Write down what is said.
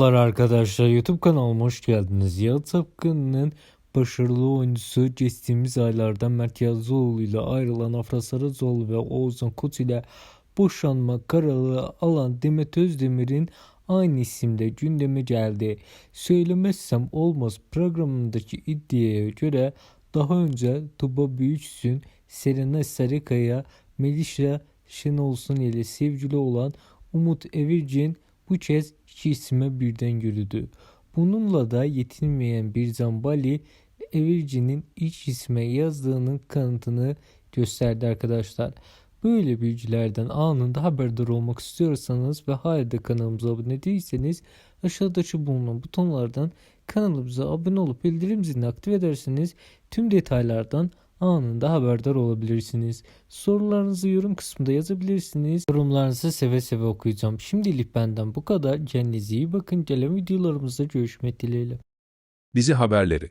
Merhabalar arkadaşlar YouTube kanalıma hoş geldiniz. Yalı Tapkın'ın başarılı oyuncusu geçtiğimiz aylarda Mert Yazıoğlu ile ayrılan Afra Saracoğlu ve Oğuzhan Kut ile boşanma kararı alan Demet Özdemir'in aynı isimde gündeme geldi. Söylemezsem olmaz programındaki iddiaya göre daha önce Tuba Büyüksün, Serena Sarıkaya, Melisa Şenolsun ile sevgili olan Umut Evircin bu kez iki isme birden görüldü. Bununla da yetinmeyen bir Zambali Evirci'nin iç isme yazdığının kanıtını gösterdi arkadaşlar. Böyle bilgilerden anında haberdar olmak istiyorsanız ve hala kanalımıza abone değilseniz aşağıdaki bulunan butonlardan kanalımıza abone olup bildirim zilini aktif ederseniz tüm detaylardan anında haberdar olabilirsiniz. Sorularınızı yorum kısmında yazabilirsiniz. Yorumlarınızı seve seve okuyacağım. Şimdilik benden bu kadar. Kendinize iyi bakın. Gelen videolarımızda görüşmek dileğiyle. Dizi haberleri